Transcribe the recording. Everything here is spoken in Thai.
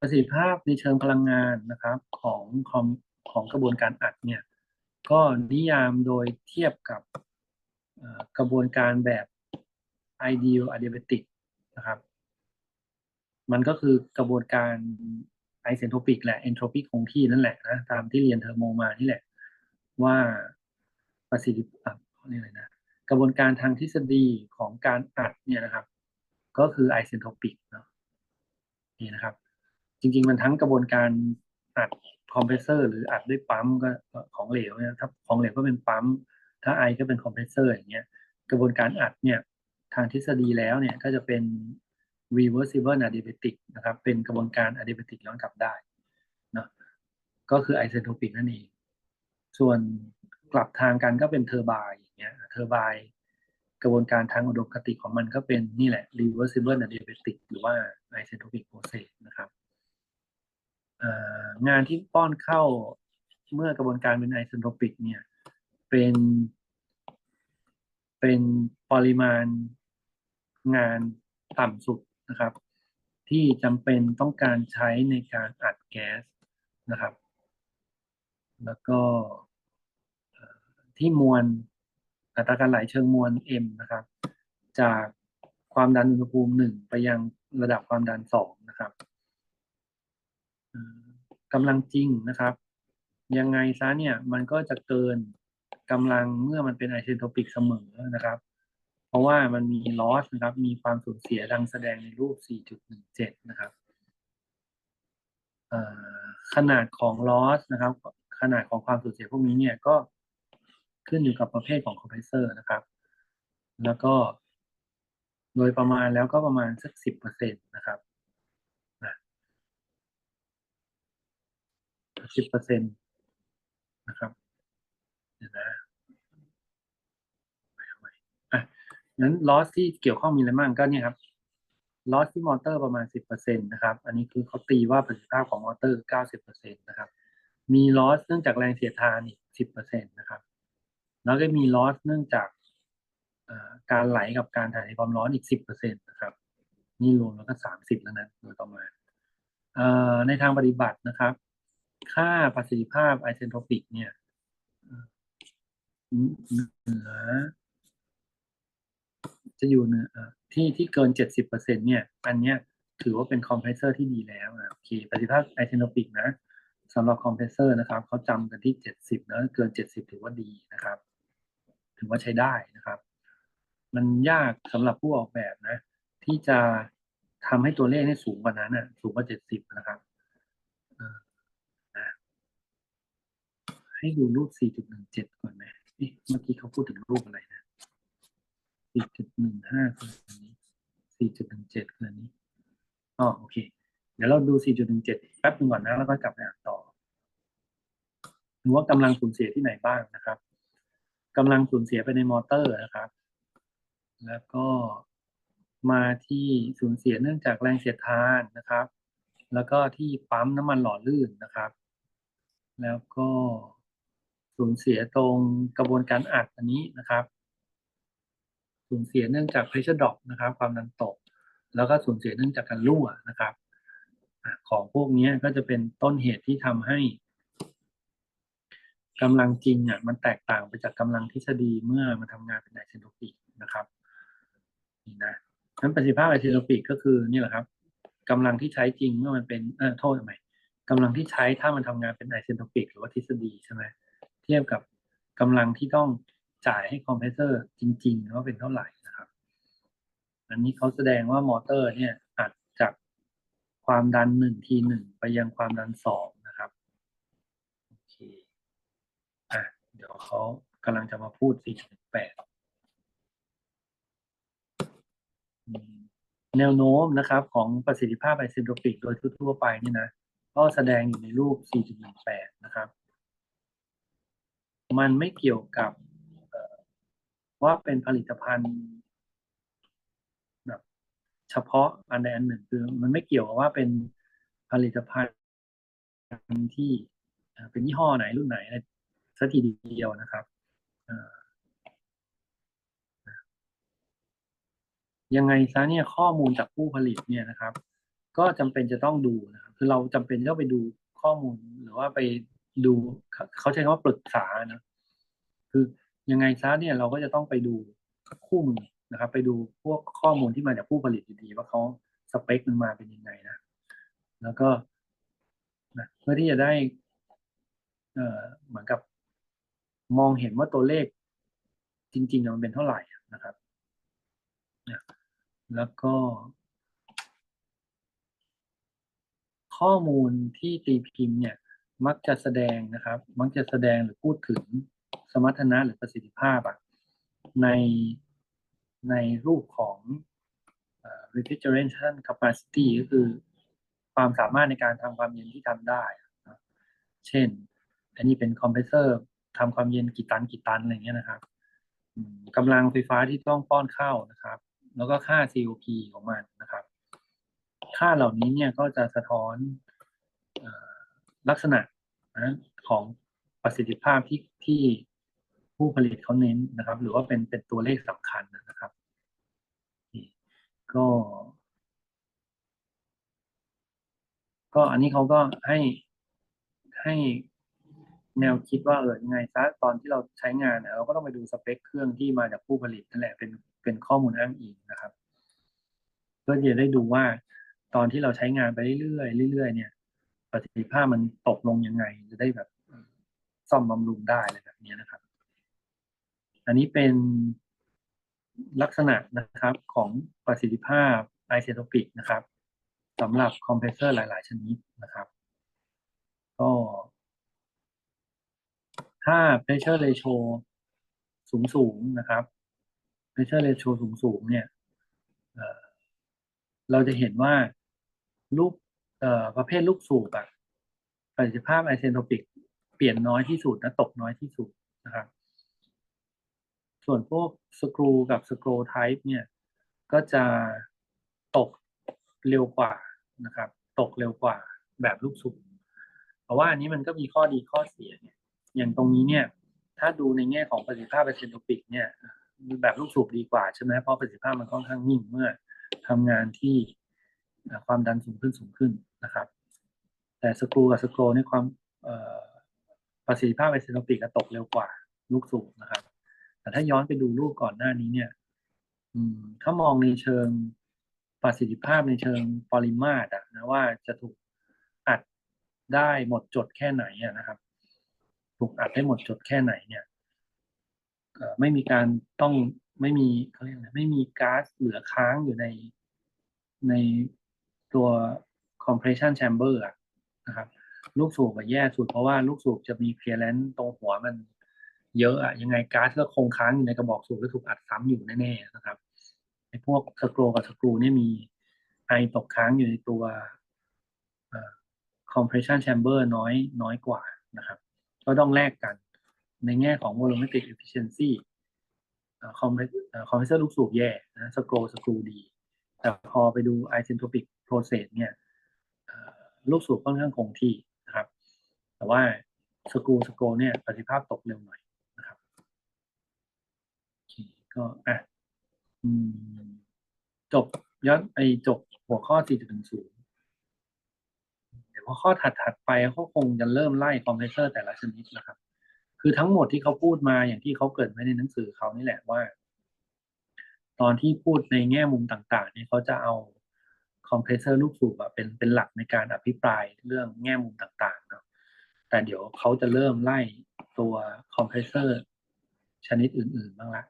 ประสิทธิภาพในเชิงพลังงานนะครับของของของกระบวนการอัดเนี่ยก็นิยามโดยเทียบกับกระบวนการแบบ ideal adiabatic นะครับ มันก็คือกระบวนการไอเซนโทปิกแหละเอนโทรปิกคงที่นั่นแหละนะตามที่เรียนเทอร์โมมานี่แหละ ว่าประสิทธิภาพเขาเรียนะกระบวนการทางทฤษฎีของการอัดเนี่ยนะครับ ก็คือไอเซนโทปิกเนาะนี่นะครับ จริง ๆ มันทั้งกระบวนการอัดคอมเพรสเซอร์หรืออัดด้วยปั๊มก็ของเหลวเนี่ยถ้าของเหลวก็เป็นปั๊ม ถ้าไอก็เป็นคอมเพรสเซอร์อย่างเงี้ยกระบวนการอัดเนี่ยทางทฤษฎีแล้วเนี่ยก็จะเป็น reversible adiabatic นะครับเป็นกระบวนการ adiabatic ย้อนกลับได้เนาะก็คือ isentropic นั่นเอง ส่วนกลับทางกันก็เป็นเทอร์บน์อย่างเงี้ยเทอร์บน์กระบวนการทางอุดมคติของมันก็เป็นนี่แหละ reversible adiabatic หรือว่า isentropic process นะครับ งานที่ป้อนเข้าเมื่อกระบวนการเป็น isentropic เนี่ย เป็น เป็นปริมาณงานต่ำสุดนะครับ ที่จำเป็นต้องการใช้ในการอัดแก๊สนะครับ แล้วก็ที่มวลอัตราการไหลเชิงมวล m นะครับ จากความดันอุณหภูมิหนึ่งไปยังระดับความดันสองนะครับ กำลังจริงนะครับ ยังไงซะเนี่ยมันก็จะเกินกำลังเมื่อมันเป็นไอเซนโทปิกเสมอนะครับ เพราะว่ามันมีลอสนะครับ มีความสูญเสียดังแสดงในรูป 4.17 นะครับขนาดของลอสนะครับ ขนาดของความสูญเสียพวกนี้เนี่ยก็ขึ้นอยู่กับประเภทของคอมเพรสเซอร์นะครับ แล้วก็โดยประมาณแล้วก็ประมาณสัก10%นะครับนะ 10%นะครับเดี๋ยวนะเอาใหม่อะงั้นลอสที่เกี่ยวข้องมีอะไรบ้างก็เนี่ยครับลอสที่มอเตอร์ประมาณ 10%นะครับ อันนี้คือเขาตีว่าประสิทธิภาพของมอเตอร์ 90%นะครับ มีลอสเนื่องจากแรงเสียดทานอีก 10%นะครับ แล้วก็มีลอสเนื่องจากการไหลกับการถ่ายเทความร้อนอีก 10%นะครับ นี่รวมแล้วก็ 30 แล้วนะโดยประมาณเอ่อในทางปฏิบัตินะครับ ค่าประสิทธิภาพไอเซนโทปิกเนี่ยเหนือจะอยู่เหนือที่ที่เกินเจ็ดสิบเปอร์เซ็นเนี่ย อันเนี้ยถือว่าเป็นคอมเพรสเซอร์ที่ดีแล้วอะโอเคประสิทธิภาพไอเทนอปิกนะสำหรับคอมเพรสเซอร์นะครับเขาจำกันที่เจ็ดสิบนะเกินเจ็ดสิบถือว่าดีนะครับ ถือว่าใช้ได้นะครับ มันยากสำหรับผู้ออกแบบนะ ที่จะทำให้ตัวเลขให้สูงกว่านั้นน่ะสูงกว่าเจ็ดสิบนะครับเออนะ ให้ดูรูป 4.17 ก่อนไหมเอ๊ะเมื่อกี้เขาพูดถึงรูปอะไรนะ 4.15คืออันนี้ 4.17คืออันนี้อ๋อโอเค เดี๋ยวเราดู 4.17 แป๊บนึงก่อนนะ แล้วก็กลับไปอ่านต่อดูว่ากำลังสูญเสียที่ไหนบ้างนะครับกำลังสูญเสียไปในมอเตอร์นะครับ แล้วก็มาที่สูญเสียเนื่องจากแรงเสียดทานนะครับ แล้วก็ที่ปั๊มน้ำมันหล่อลื่นนะครับ แล้วก็ สูญเสียตรงกระบวนการอัดอันนี้นะครับ สูญเสียเนื่องจาก pressure drop นะครับ ความดันตก แล้วก็สูญเสียเนื่องจากการรั่วนะครับ ของพวกนี้ก็จะเป็นต้นเหตุที่ทำให้กำลังจริงอะมันแตกต่างไปจากกำลังทฤษฎีเมื่อมันทำงานเป็นไอเซนโทปิกนะครับนี่นะนั้นประสิทธิภาพไอเซนโทปิกก็คือนี่แหละครับกำลังที่ใช้จริงเมื่อมันเป็นเออโทษใหม่กำลังที่ใช้ถ้ามันทำงานเป็นไอเซนโทปิกหรือว่าทฤษฎีใช่ไหม เทียบกับกำลังที่ต้องจ่ายให้คอมเพรสเซอร์จริงๆว่าเป็นเท่าไหร่นะครับ อันนี้เขาแสดงว่ามอเตอร์เนี่ยอัดจากความดันหนึ่งทีหนึ่งไปยังความดันสองนะครับโอเคอะเดี๋ยวเขากำลังจะมาพูด4.8แนวโน้มนะครับของประสิทธิภาพไอเซนโทปิกโดยทั่วๆไปนี่นะ ก็แสดงอยู่ในรูป 4.18 นะครับ มันไม่เกี่ยวกับว่าเป็นผลิตภัณฑ์แบบเฉพาะอันใดอันหนึ่งคือ มันไม่เกี่ยวกับว่าเป็นผลิตภัณฑ์ที่เป็นยี่ห้อไหนรุ่นไหนสักทีเดียวนะครับยังไงซะเนี่ยข้อมูลจากผู้ผลิตเนี่ยนะครับ ก็จำเป็นจะต้องดูนะครับคือเราจำเป็นต้องไปดูข้อมูลหรือว่าไป ดูเขาใช้คำว่าปรึกษานะคือยังไงซะเนี่ยเราก็จะต้องไปดูคู่มือนะครับ ไปดูพวกข้อมูลที่มาจากผู้ผลิตดีๆว่าเขาสเปคมันมาเป็นยังไงนะแล้วก็นะเพื่อที่จะได้ เอ่อเหมือนกับ มองเห็นว่าตัวเลข จริงๆมันเป็นเท่าไหร่นะครับนะแล้วก็ ข้อมูลที่ตีพิมพ์เนี่ย มักจะแสดงนะครับ มักจะแสดงหรือพูดถึงสมรรถนะหรือประสิทธิภาพอะในในรูปของ refrigeration capacity ก็คือความสามารถในการทำความเย็นที่ทำได้ เช่น อันนี้เป็นคอมเพรสเซอร์ทำความเย็นกี่ตันกี่ตันอะไรเงี้ยนะครับกำลังไฟฟ้าที่ต้องป้อนเข้านะครับ แล้วก็ค่า COP ของมันนะครับ ค่าเหล่านี้เนี่ยก็จะสะท้อนอ ลักษณะนะของประสิทธิภาพที่ที่ผู้ผลิตเขาเน้นนะครับ หรือว่าเป็นเป็นตัวเลขสำคัญนะครับ ก็ ก็อันนี้เขาก็ให้ให้แนวคิดว่าเออยังไงซะตอนที่เราใช้งานเราก็ต้องไปดูสเปคเครื่องที่มาจากผู้ผลิตนั่นแหละเป็นเป็นข้อมูลอ้างอิงนะครับเพื่อจะได้ดูว่าตอนที่เราใช้งานไปเรื่อยๆเรื่อยๆเนี่ย ประสิทธิภาพมันตกลงยังไง จะได้แบบซ่อมบำรุงได้อะไรแบบนี้นะครับ อันนี้เป็นลักษณะนะครับของประสิทธิภาพไอเซโทปิกนะครับสำหรับคอมเพรสเซอร์หลาย ๆ ชนิดนะครับ ก็ถ้า pressure ratio สูงสูงๆนะครับ pressure ratio สูงสูงๆเนี่ยเเราจะเห็นว่าลูก เอ่อประเภทลูกสูบอะประสิทธิภาพไอเซนโทปิกเปลี่ยนน้อยที่สุดนะตกน้อยที่สุดนะครับส่วนพวกสกรูกับสกรูไทป์เนี่ย ก็จะตกเร็วกว่านะครับ ตกเร็วกว่าแบบลูกสูบเพราะว่าอันนี้มันก็มีข้อดีข้อเสียเนี่ยอย่างตรงนี้เนี่ย ถ้าดูในแง่ของประสิทธิภาพไอเซนโทปิกเนี่ยแบบลูกสูบดีกว่าใช่ไหมเพราะประสิทธิภาพมันค่อนข้างนิ่งเมื่อทำงานที่ความดันสูงขึ้นสูงขึ้น นะครับ แต่สกรูกับสกรูในยความประสิทธิภาพไอเซนโทปิกตกเร็วกว่าลูกสูบนะครับ แต่ถ้าย้อนไปดูรูปก่อนหน้านี้เนี่ยถ้ามองในเชิงประสิทธิภาพในเชิงปริมาตรนะว่าจะถูกอัดได้หมดจดแค่ไหนนะครับ ถูกอัดได้หมดจดแค่ไหนเนี่ยไม่มีการต้องไม่มีเขาเรียกอะไรไม่มีก๊าซเหลือค้างอยู่ในในตัว compression chamber อะนะครับลูกสูบอะแย่สุดเพราะว่าลูกสูบจะมี clearance ตรงหัวมันเยอะอะยังไงก๊าซก็คงค้างอยู่ในกระบอกสูบแล้วถูกอัดซ้ำอยู่แน่ๆนะครับไอ้พวกสกรูกับสกรูเนี่ยมีไอตกค้างอยู่ในตัวเอ่อ compression chamber น้อยน้อยกว่านะครับ ก็ต้องแลกกันในแง่ของ volumetric efficiency คอมเพรสคอมเพรสเซอร์ลูกสูบแย่นะสกรูสกรูดี แต่พอไปดู isentropic process เนี่ย ลูกสูบค่อนข้างคงที่นะครับ แต่ว่าสกูสกูเนี่ยประสิทธิภาพตกเร็วหน่อยนะครับก็อะจบย้อนไอจบหัวข้อ 4.10 เดี๋ยวพอข้อถัดๆไปเขาคงจะเริ่มไล่คอมเพรสเซอร์แต่ละชนิดนะครับ คือทั้งหมดที่เขาพูดมาอย่างที่เขาเกิดไว้ในหนังสือเขานี่แหละว่า ตอนที่พูดในแง่มุมต่าง ๆ เนี่ยเขาจะเอา คอมเพรสเซอร์ลูกสูบอะเป็นเป็นหลักในการอภิปรายเรื่องแง่มุมต่างๆเนาะแต่เดี๋ยวเขาจะเริ่มไล่ตัวคอมเพรสเซอร์ชนิดอื่นๆบ้างละ